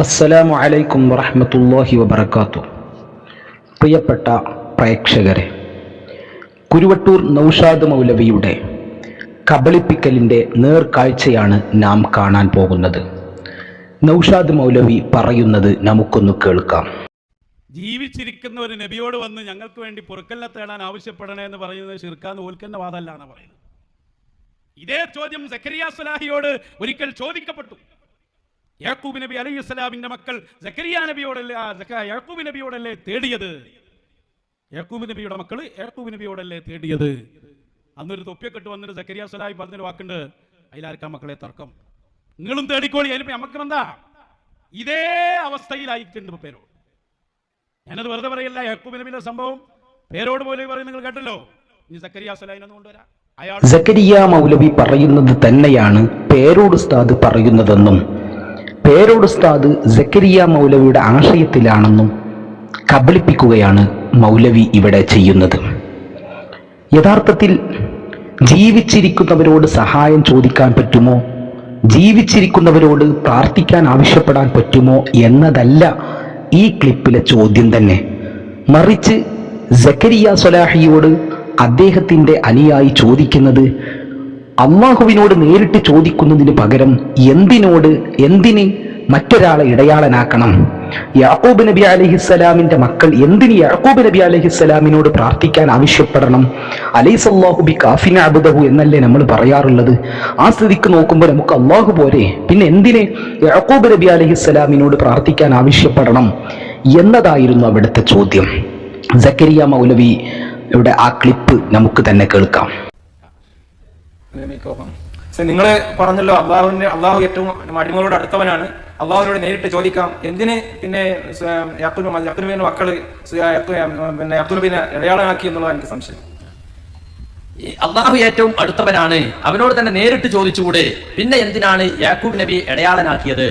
അസ്സലാമു അലൈക്കും വറഹ്മത്തുള്ളാഹി വബർക്കാത്തു പ്രിയപ്പെട്ട പ്രേക്ഷകരെ കുരുവട്ടൂർ നൗഷാദ് മൗലവിയുടെ കബളിപ്പിക്കലിന്റെ നേർക്കാഴ്ചയാണ് നാം കാണാൻ പോകുന്നത്. നൗഷാദ് മൗലവി പറയുന്നത് നമുക്കൊന്ന് കേൾക്കാം. ജീവിച്ചിരിക്കുന്ന ഒരു നബിയോട് വന്ന് ഞങ്ങൾക്ക് വേണ്ടി പൊറുക്കലിനെ തേടാൻ ആവശ്യപ്പെടണേ എന്ന് പറയുന്നത് ഷിർക്കാന്ന് ഓൽക്കുന്ന വാദമല്ല എന്ന് പറയുന്നത്. ഇതേ ചോദ്യം സക്കരിയ സലാഹിയോട് ഒരിക്കൽ ചോദിക്കപ്പെട്ടു. യാക്കൂബ് നബി അലൈഹി സ്വലാമിന്റെ മക്കൾ സക്കരിയ നബിയോടല്ലേ സക്ക- യാക്കൂബ് നബിയോടല്ലേ തേടിയത്? യാക്കൂബ് നബിയുടെ മക്കൾ യാക്കൂബ് നബിയോടല്ലേ തേടിയത്? അന്നൊരു തൊപ്പിയൊക്കെ ഇട്ട് വന്നിട്ട് സക്കരിയ സുലാഹി പറഞ്ഞൊരു വാക്കുണ്ട്. അതിലാർക്കാ മക്കളെ തർക്കം? നിങ്ങളും തേടിക്കോളി. അതിനിപ്പോ നമുക്ക് എന്താ? ഇതേ അവസ്ഥയിലായിട്ടുണ്ട് പേരോട്. ഞാനത് വെറുതെ പറയില്ല. യാക്കൂബ് നബിയുടെ സംഭവം പേരോട് പോലെ പറയും നിങ്ങൾ കേട്ടല്ലോ. ഇനി സക്കരിയ സലാഹിനൊന്ന് കൊണ്ടുവരാം. സക്കരിയ മൗലവി പറയുന്നത് തന്നെയാണ് പേരോട് ഉസ്താദ് പറയുന്നതെന്നും പേരോട് ഉസ്താദ് സക്കരിയ മൗലവിയുടെ ആശയത്തിലാണെന്നും കബളിപ്പിക്കുകയാണ് മൗലവി ഇവിടെ ചെയ്യുന്നത്. യഥാർത്ഥത്തിൽ ജീവിച്ചിരിക്കുന്നവരോട് സഹായം ചോദിക്കാൻ പറ്റുമോ? ജീവിച്ചിരിക്കുന്നവരോട് പ്രാർത്ഥിക്കാൻ ആവശ്യപ്പെടാൻ പറ്റുമോ എന്നതല്ല ഈ ക്ലിപ്പിലെ ചോദ്യം തന്നെ. മറിച്ച് സക്കരിയ സൊലാഹിയോട് അദ്ദേഹത്തിന്റെ അലിയായി ചോദിക്കുന്നത് അള്ളാഹുവിനോട് നേരിട്ട് ചോദിക്കുന്നതിന് പകരം എന്തിനോട് എന്തിനെ മറ്റൊരാളെ ഇടയാളനാക്കണം? യാക്കൂബ് നബി അലഹിസ്സലാമിന്റെ മക്കൾ എന്തിന് യാക്കൂബ് നബി അലഹിസ്സലാമിനോട് പ്രാർത്ഥിക്കാൻ ആവശ്യപ്പെടണം? അലൈസല്ലാഹു ബി കാഫിന അബുദഹു എന്നല്ലേ നമ്മൾ പറയാറുള്ളത്? ആ സ്ഥിതിക്ക് നോക്കുമ്പോൾ നമുക്ക് അള്ളാഹു പോരെ. പിന്നെ എന്തിന് യാക്കൂബ് നബി അലഹിസ്സലാമിനോട് പ്രാർത്ഥിക്കാൻ ആവശ്യപ്പെടണം എന്നതായിരുന്നു അവിടുത്തെ ചോദ്യം. സക്കരിയ മൗലവിയുടെ ആ ക്ലിപ്പ് നമുക്ക് തന്നെ കേൾക്കാം. നിങ്ങൾ പറഞ്ഞല്ലോ അള്ളാഹുവിന്റെ അള്ളാഹു ഏറ്റവും അടിമകളോട് അടുത്തവനാണ്. അള്ളാഹുവിനോട് നേരിട്ട് ചോദിക്കാം എന്തിന് പിന്നെ യാക്കുബിന്റെ മക്കൾ സ് പിന്നെ യാക്കുബിനെ ഇടയാളനാക്കി എന്നുള്ളതാണ് എനിക്ക് സംശയം. അള്ളാഹു ഏറ്റവും അടുത്തവനാണ്. അവനോട് തന്നെ നേരിട്ട് ചോദിച്ചുകൂടെ പിന്നെ എന്തിനാണ് യാക്കൂബ് നബി ഇടയാളനാക്കിയത്?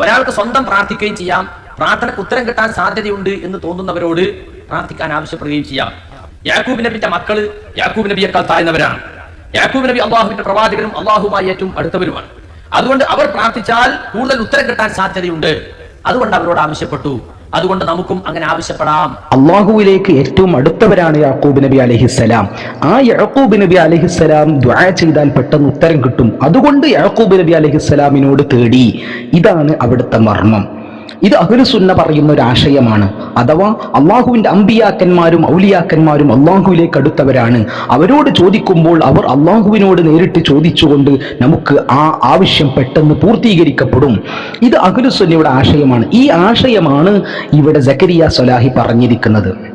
ഒരാൾക്ക് സ്വന്തം പ്രാർത്ഥിക്കുകയും ചെയ്യാം പ്രാർത്ഥനക്ക് ഉത്തരം കിട്ടാൻ സാധ്യതയുണ്ട് എന്ന് തോന്നുന്നവരോട് പ്രാർത്ഥിക്കാൻ ആവശ്യപ്പെടുകയും ചെയ്യാം. യാക്കൂബ് നബിന്റെ മക്കൾ യാക്കൂബ് നബിയേക്കാൾ താഴ്ന്നവരാണ്. യാക്കൂബ് നബി അള്ളാഹുവിന്റെ പ്രവാചകനും അള്ളാഹുമായി ഏറ്റവും അടുത്തവരുമാണ്. അതുകൊണ്ട് അവർ പ്രാർത്ഥിച്ചാൽ കൂടുതൽ ഉത്തരം കിട്ടാൻ സാധ്യതയുണ്ട്. അതുകൊണ്ട് അവരോട് ആവശ്യപ്പെട്ടു. അതുകൊണ്ട് നമുക്കും അങ്ങനെ ആവശ്യപ്പെടാം. അള്ളാഹുവിലേക്ക് ഏറ്റവും അടുത്തവരാണ് യാക്കൂബ് നബി അലഹിസ്സലാം ആ യാക്കൂബ് നബി അലഹിസ്സലാം ദ്വായ ചെയ്താൽ പെട്ടെന്ന് ഉത്തരം കിട്ടും. അതുകൊണ്ട് യാക്കൂബ് നബി അലഹിസ്സലാമിനോട് തേടി. ഇതാണ് അവിടുത്തെ മർമ്മം. ഇത് അഹുലുസുന്ന പറയുന്ന ഒരു ആശയമാണ്. അഥവാ അള്ളാഹുവിന്റെ അമ്പിയാക്കന്മാരും ഔലിയാക്കന്മാരും അള്ളാഹുവിലേക്ക് അടുത്തവരാണ്. അവരോട് ചോദിക്കുമ്പോൾ അവർ അള്ളാഹുവിനോട് നേരിട്ട് ചോദിച്ചുകൊണ്ട് നമുക്ക് ആ ആവശ്യം പെട്ടെന്ന് പൂർത്തീകരിക്കപ്പെടും. ഇത് അഹുലുസുന്നയുടെ ആശയമാണ്. ഈ ആശയമാണ് ഇവിടെ സക്കരിയ സൊലാഹി പറഞ്ഞിരിക്കുന്നത്.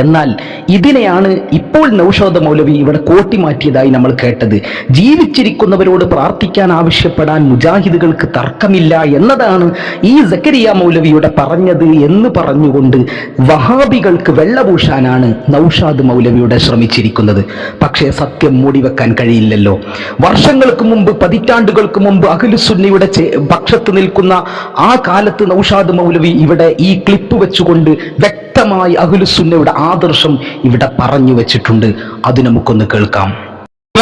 എന്നാൽ ഇതിനെയാണ് ഇപ്പോൾ നൌഷാദ മൗലവി ഇവിടെ കോട്ടി മാറ്റിയതായി നമ്മൾ കേട്ടത്. ജീവിച്ചിരിക്കുന്നവരോട് പ്രാർത്ഥിക്കാൻ ആവശ്യപ്പെടാൻ മുജാഹിദുകൾക്ക് തർക്കമില്ല എന്നതാണ് ഈ സക്കരിയ മൗലവിയുടെ പറഞ്ഞത് എന്ന് പറഞ്ഞുകൊണ്ട് വഹാബികൾക്ക് വെള്ളപൂശാനാണ് നൌഷാദ് മൗലവിയുടെ ശ്രമിച്ചിരിക്കുന്നത്. പക്ഷേ സത്യം മൂടിവെക്കാൻ കഴിയില്ലല്ലോ. വർഷങ്ങൾക്ക് മുമ്പ് പതിറ്റാണ്ടുകൾക്ക് മുമ്പ് അഖിലുസുന്നിയുടെ പക്ഷത്ത് നിൽക്കുന്ന ആ കാലത്ത് നൌഷാദ് മൗലവി ഇവിടെ ഈ ക്ലിപ്പ് വെച്ചുകൊണ്ട് വ്യക്തമായി അഖിലുസുന്നയുടെ ആദർശം ഇവിടെ പറഞ്ഞു വെച്ചിട്ടുണ്ട്. അത് നമുക്കൊന്ന് കേൾക്കാം.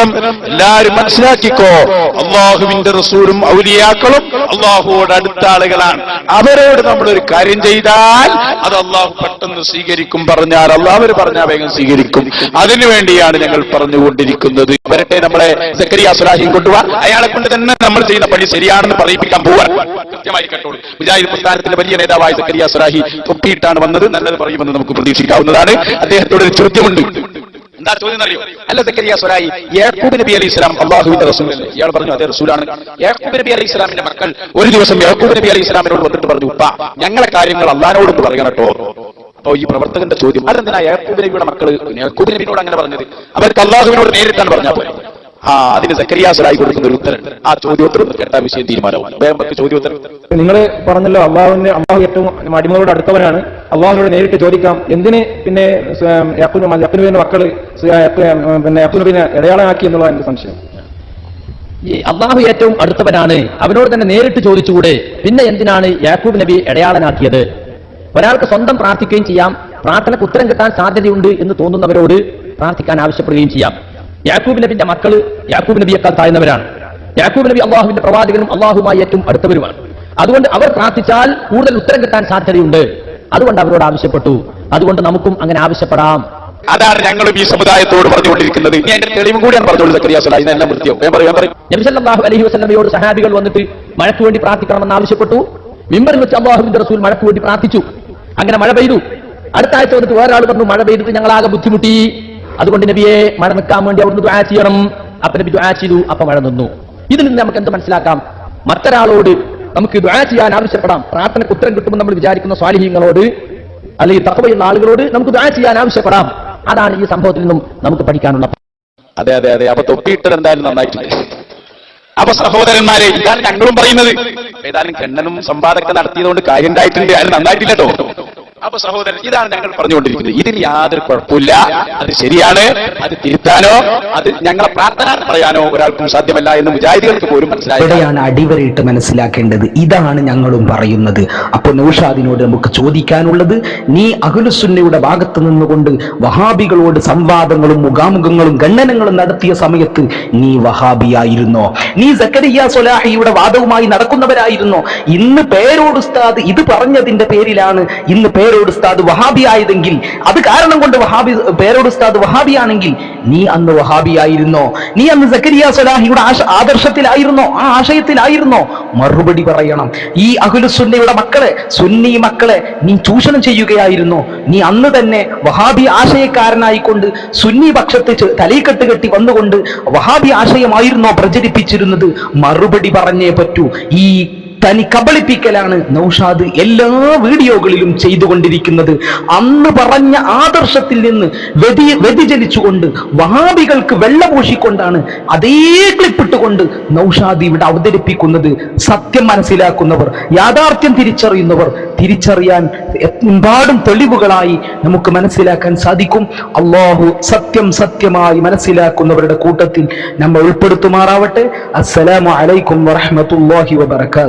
എല്ലാരും മനസ്സിലാക്കിക്കോ. അള്ളാഹുവിന്റെ റസൂലും ഔലിയാക്കളും അള്ളാഹുവോട് അടുത്ത ആളുകളാണ്. അവരോട് നമ്മൾ ഒരു കാര്യം ചെയ്താൽ അത് അള്ളാഹു പെട്ടെന്ന് സ്വീകരിക്കും പറഞ്ഞാൽ അള്ളാഹു പറഞ്ഞാൽ വേഗം സ്വീകരിക്കും. അതിനുവേണ്ടിയാണ് ഞങ്ങൾ പറഞ്ഞുകൊണ്ടിരിക്കുന്നത്. വരട്ടെ നമ്മളെ സക്കരിയ സുലാഹിയും കൊണ്ടുപോവാ അയാളെ കൊണ്ട് തന്നെ നമ്മൾ ചെയ്യുന്ന പണി ശരിയാണെന്ന് പറയിപ്പിക്കാൻ പോവാൻ കൃത്യമായി കേട്ടോളൂ. മുജാഹിദ് പ്രസ്ഥാനത്തിന്റെ വലിയ നേതാവായ സക്കരിയ സുലാഹി തൊപ്പിയിട്ടാണ് വന്നത്. നല്ലത് പറയുമെന്ന് നമുക്ക് പ്രതീക്ഷിക്കാവുന്നതാണ്. അദ്ദേഹത്തോട് ഒരു ചോദ്യമുണ്ട്. എന്താ ചോദ്യം അറിയോ അല്ല സക്കരിയ സ്വരായി യാക്കൂബ് നബി അലൈഹി ഇസ്ലാം അള്ളാഹുവിന്റെ റസൂലല്ലേ? ഇയാൾ പറഞ്ഞു അതേ റസൂലാണ്. യാക്കൂബ് നബി അലൈഹി ഇസ്ലാമിന്റെ മക്കൾ ഒരു ദിവസം യാക്കൂബ് നബി അലൈഹി ഇസ്ലാമിനോട് വന്നിട്ട് പറഞ്ഞു ഉപ്പ ഞങ്ങളെ കാര്യങ്ങൾ അള്ളഹാനോട് പറയണം കേട്ടോ. അപ്പോ ഈ പ്രവർത്തകന്റെ ചോദ്യം അതെന്തിനാ യാക്കൂബ് നബിയുടെ മക്കൾ യാക്കൂബ് നബിനോട് അങ്ങനെ പറഞ്ഞത്. അവർക്ക് അള്ളാഹുവിനോട് നേരിട്ടാണ് പറഞ്ഞാൽ പോലെ ആ അതിന് സക്കരിയ സ്വരായി കൊടുക്കുന്ന ഒരു ഉത്തരം ആ ചോദ്യോത്തരം കേട്ടാ വിഷയം വെക്ക് ചോദ്യോത്തരം. നിങ്ങൾ പറഞ്ഞല്ലോ അള്ളാഹുവിന്റെ അള്ളാഹു ഏറ്റവും അടിമകളോട് അടുത്തവനാണ് അള്ളാഹുവിനോട് നേരിട്ട് ചോദിക്കാം എന്തിന് പിന്നെ യാക്കുബിന്റെ മക്കൾ പിന്നെ യാക്കുബിനെ ഇടയാളമാക്കി എന്നുള്ള എന്റെ സംശയം. അള്ളാഹു ഏറ്റവും അടുത്തവനാണ് അവനോട് തന്നെ നേരിട്ട് ചോദിച്ചുകൂടെ പിന്നെ എന്തിനാണ് യാക്കൂബ് നബി ഇടയാളനാക്കിയത്? ഒരാൾക്ക് സ്വന്തം പ്രാർത്ഥിക്കുകയും ചെയ്യാം. പ്രാർത്ഥനക്ക് ഉത്തരം കിട്ടാൻ സാധ്യതയുണ്ട് എന്ന് തോന്നുന്നവരോട് പ്രാർത്ഥിക്കാൻ ആവശ്യപ്പെടുകയും ചെയ്യാം. യാക്കൂബ് നബിന്റെ മക്കൾ യാക്കൂബ് നബിയേക്കാൾ താഴ്ന്നവരാണ്. യാക്കൂബ് നബി അള്ളാഹുവിന്റെ പ്രവാചകനും അള്ളാഹുമായി ഏറ്റവും അടുത്തവരുമാണ്. അതുകൊണ്ട് അവർ പ്രാർത്ഥിച്ചാൽ കൂടുതൽ ഉത്തരം കിട്ടാൻ സാധ്യതയുണ്ട്. അതുകൊണ്ട് അവരോട് ആവശ്യപ്പെട്ടു. അതുകൊണ്ട് നമുക്കും അങ്ങനെ ആവശ്യപ്പെടാം. അതാണ് ഞങ്ങളും ഈ സമുദായത്തോട് പറഞ്ഞുകൊണ്ടിരിക്കുന്നത്. തെളിവും കൂടിയാണ് അലൈഹി സഹാബികൾ വന്നിട്ട് മഴയ്ക്ക് വേണ്ടി പ്രാർത്ഥിക്കണമെന്ന് ആവശ്യപ്പെട്ടു. മിമ്പറിൽ വെച്ച് അള്ളാഹുവിന്റെ റസൂൽ മഴയ്ക്ക് വേണ്ടി പ്രാർത്ഥിച്ചു. അങ്ങനെ മഴ പെയ്തു. അടുത്ത ആഴ്ച വന്നിട്ട് വേറൊരാൾ പറഞ്ഞു മഴ പെയ്തിട്ട് ഞങ്ങളാകെ ബുദ്ധിമുട്ടി. അതുകൊണ്ട് നബിയെ മഴ വേണ്ടി അവിടുന്ന് ദുആ ചെയ്യണം. അപ്പൊ നബി ദുആ ചെയ്തു. അപ്പൊ മഴ നിന്നു. ഇതിൽ നിന്ന് നമുക്ക് എന്ത് മനസ്സിലാക്കാം? മറ്റൊരാളോട് നമുക്ക് ദുആ ചെയ്യാൻ ആവശ്യപ്പെടാം. പ്രാർത്ഥനയ്ക്ക് ഉത്തരം കിട്ടുമെന്ന് നമ്മൾ വിചാരിക്കുന്ന സ്വാലിഹ്യങ്ങളോട് അല്ലെങ്കിൽ തഖവയുള്ള ആളുകളോട് നമുക്ക് ദുആ ചെയ്യാൻ ആവശ്യപ്പെടാം. അതാണ് ഈ സംഭവത്തിൽ നിന്നും നമുക്ക് പഠിക്കാനുള്ള അതെ അതെ അതെ. അപ്പൊ തൊപ്പിയിട്ടത് എന്തായാലും നന്നായിട്ടുണ്ട് അപ്പൊ സഹോദരന്മാരെ ഇതാണ് ഞങ്ങളും പറയുന്നത്. ഏതായാലും കണ്ണനും സമ്പാദക നടത്തിയതുകൊണ്ട് കാര്യം ഉണ്ടായിട്ടുണ്ട്. അത് നന്നായിട്ടില്ല കേട്ടോ. അപ്പൊ സഹോദരൻ ഇതാണ് ഞങ്ങൾ പറഞ്ഞുകൊണ്ടിരിക്കുന്നത്. ഇതിന് യാതൊരു കുഴപ്പമില്ല. അത് ശരിയാണ്. അത് തിരുത്താനോ അത് ഞങ്ങളെ പ്രാർത്ഥന പറയാനോ ഒരാൾക്കും സാധ്യമല്ല എന്ന് മുജാഹിദികൾക്ക് പോലും മനസ്സിലായി ഇവിടെയാണ് അടിവരയിട്ട് മനസ്സിലാക്കേണ്ടത്? ഇതാണ് ഞങ്ങളും പറയുന്നത്. അപ്പൊ നൌഷാദിനോട് നമുക്ക് ചോദിക്കാനുള്ളത് നീ അഖിലുസുന്നയുടെ ഭാഗത്ത് നിന്നുകൊണ്ട് വഹാബികളോട് സംവാദങ്ങളും മുഖാമുഖങ്ങളും ഖണ്ഡനങ്ങളും നടത്തിയ സമയത്ത് നീ വഹാബിയായിരുന്നോ? നീ സക്കരിയ സൊലാഹിയുടെ വാദവുമായി നടക്കുന്നവരായിരുന്നോ? ഇന്ന് പേരോട് ഉസ്താദ് ഇത് പറഞ്ഞതിന്റെ പേരിലാണ് ഇന്ന് പേരോട് ഉസ്താദ് വഹാബി ആയതെങ്കിൽ അത് കാരണം കൊണ്ട് വഹാബി പേരോട് ഉസ്താദ് വഹാബി ആണെങ്കിൽ നീ അന്ന് വഹാബി വഹാബിയായിരുന്നോ നീ അന്ന് സക്കരിയ സലാഹിയുടെ ആശ ആദർശത്തിലായിരുന്നോ? ആ ആശയത്തിലായിരുന്നോ? മറുപടി പറയണം. ഈ അഖിലുസുന്നയുടെ മക്കളെ സുന്നി മക്കളെ നീ ചൂഷണം ചെയ്യുകയായിരുന്നോ? നീ അന്ന് തന്നെ വഹാബി ആശയക്കാരനായിക്കൊണ്ട് സുന്നി പക്ഷത്ത് തലയിക്കെട്ട് കെട്ടി വന്നുകൊണ്ട് വഹാബി ആശയമായിരുന്നോ പ്രചരിപ്പിച്ചിരുന്നത്? മറുപടി പറഞ്ഞേ പറ്റൂ. ഈ തനി കബളിപ്പിക്കലാണ് നൌഷാദ് എല്ലാ വീഡിയോകളിലും ചെയ്തുകൊണ്ടിരിക്കുന്നത്. അന്ന് പറഞ്ഞ ആദർശത്തിൽ നിന്ന് വ്യതി വ്യതിചലിച്ചുകൊണ്ട് വഹാബികൾക്ക് വെള്ളപൂശിക്കൊണ്ടാണ് അതേ ക്ലിപ്പിട്ടുകൊണ്ട് നൌഷാദ് ഇവിടെ അവതരിപ്പിക്കുന്നത്. സത്യം മനസ്സിലാക്കുന്നവർ യാഥാർത്ഥ്യം തിരിച്ചറിയുന്നവർ തിരിച്ചറിയാൻ എമ്പാടും തെളിവുകളായി നമുക്ക് മനസ്സിലാക്കാൻ സാധിക്കും. അള്ളാഹു സത്യം സത്യമായി മനസ്സിലാക്കുന്നവരുടെ കൂട്ടത്തിൽ നമ്മൾ ഉൾപ്പെടുത്തുമാറാവട്ടെ. അസ്സലാമു അലൈക്കും വബറകാതുഹു